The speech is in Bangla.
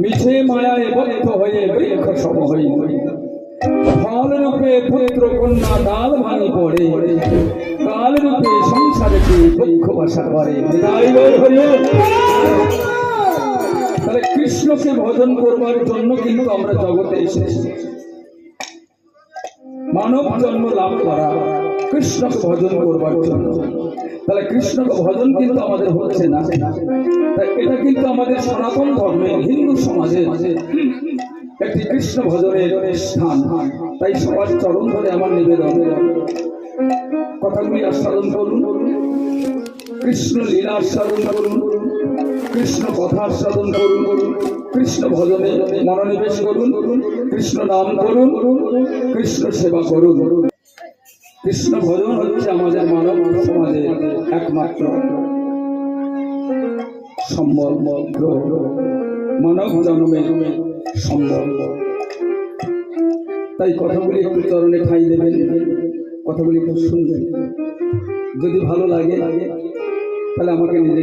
মিছে মায়ায় বদ্ধ হয়ে, বৃক্ষ সম হই ফল রূপে পুত্র কন্যা ভাঙি পড়ে। কাল রূপে সংসারকে দুঃখ বাসা করে। তাহলে কৃষ্ণকে ভজন করবার জন্য কিন্তু আমরা জগতে এসেছি। মানব জন্ম লাভ করা, কৃষ্ণকে ভজন করবার জন্য। তাহলে কৃষ্ণ ভজন কিন্তু আমাদের হচ্ছে না। এটা কিন্তু আমাদের সনাতন ধর্মে, হিন্দু সমাজে একটি কৃষ্ণ ভজনের স্থান। তাই সবার চরণ ধরে আমার নিবেদন। কথাগুলি আস্বাদন করুন। কৃষ্ণ লীলা আস্বাদন করুন। কৃষ্ণ কথা আস্বাদন করুন। কৃষ্ণ ভজনে মনোনিবেশ করুন। কৃষ্ণ নাম করুন। কৃষ্ণ সেবা করুন। কৃষ্ণ ভজন হচ্ছে আমাদের মানব একমাত্র সম্বল মানব জন্মের সম্বল। তাই কথাগুলি একটু চরণে খাই দেবেন, কথাগুলি একটু শুনবেন। যদি ভালো লাগে, তাহলে আমাকে নিজে